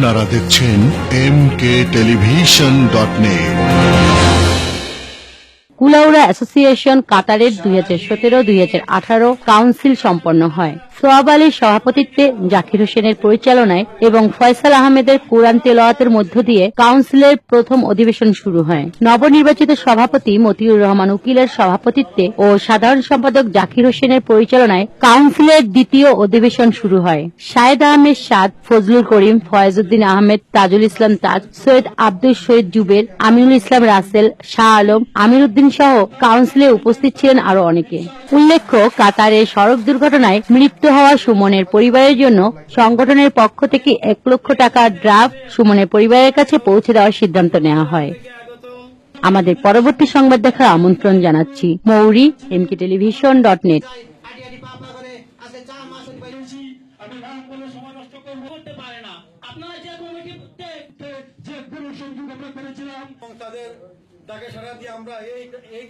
আপনারা দেখছেন M K television dot Kulaura association কাতারের দুই হাজার সতেরো, দুই হাজার আঠারো কাউন্সিল সম্পন্ন হয়। সোয়াব আলীর সভাপতিত্বে জাকির হোসেনের পরিচালনায় এবং ফয়সাল আহমেদের কোরআন তেলাওয়াতের মধ্য দিয়ে কাউন্সিলের প্রথম অধিবেশন শুরু হয়। নবনির্বাচিত সভাপতি মতিউর রহমান উকিলের সভাপতিত্বে ও সাধারণ সম্পাদক জাকির হোসেনের পরিচালনায় কাউন্সিলের দ্বিতীয় অধিবেশন শুরু হয়। শাহেদ আহমেদ সাদ, ফজলুল করিম, ফয়েজউদ্দিন আহমেদ, তাজুল ইসলাম তাজ, সৈয়দ আব্দুল শহীদ জুবের, আমিনুল ইসলাম রাসেল, শাহ আলম আমির উদ্দিন সহ কাউন্সিলে উপস্থিত ছিলেন আরও অনেকে। উল্লেখ্য কাতারে সড়ক দুর্ঘটনায় মৃত্যু হওয়া সুমনের পরিবারের জন্য সংগঠনের পক্ষ থেকে এক লক্ষ টাকার ড্রাফট সুমনের পরিবারের কাছে পৌঁছে দেওয়ার সিদ্ধান্ত নেওয়া হয়। আমাদের পরবর্তী সংবাদ দেখার আমন্ত্রণ জানাচ্ছি। মৌরি, এমকে টেলিভিশন ডট নেট। ডাকে সাড়া দিয়ে আমরা এই